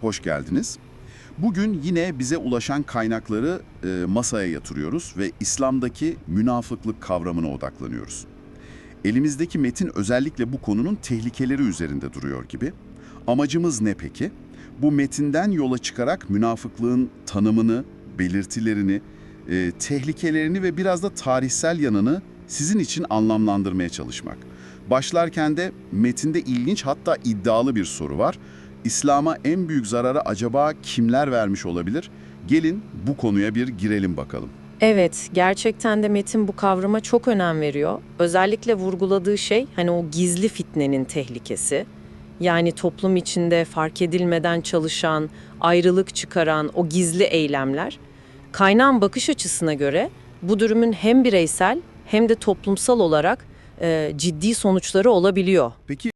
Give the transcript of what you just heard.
Hoş geldiniz. Bugün yine bize ulaşan kaynakları e, masaya yatırıyoruz ve İslam'daki münafıklık kavramına odaklanıyoruz. Elimizdeki metin özellikle bu konunun tehlikeleri üzerinde duruyor gibi. Amacımız ne peki? Bu metinden yola çıkarak münafıklığın tanımını, belirtilerini, e, tehlikelerini ve biraz da tarihsel yanını sizin için anlamlandırmaya çalışmak. Başlarken de metinde ilginç hatta iddialı bir soru var. İslam'a en büyük zararı acaba kimler vermiş olabilir? Gelin bu konuya bir girelim bakalım. Evet, gerçekten de Metin bu kavrama çok önem veriyor. Özellikle vurguladığı şey hani o gizli fitnenin tehlikesi. Yani toplum içinde fark edilmeden çalışan, ayrılık çıkaran o gizli eylemler. Kaynağın bakış açısına göre bu durumun hem bireysel hem de toplumsal olarak e, ciddi sonuçları olabiliyor. Peki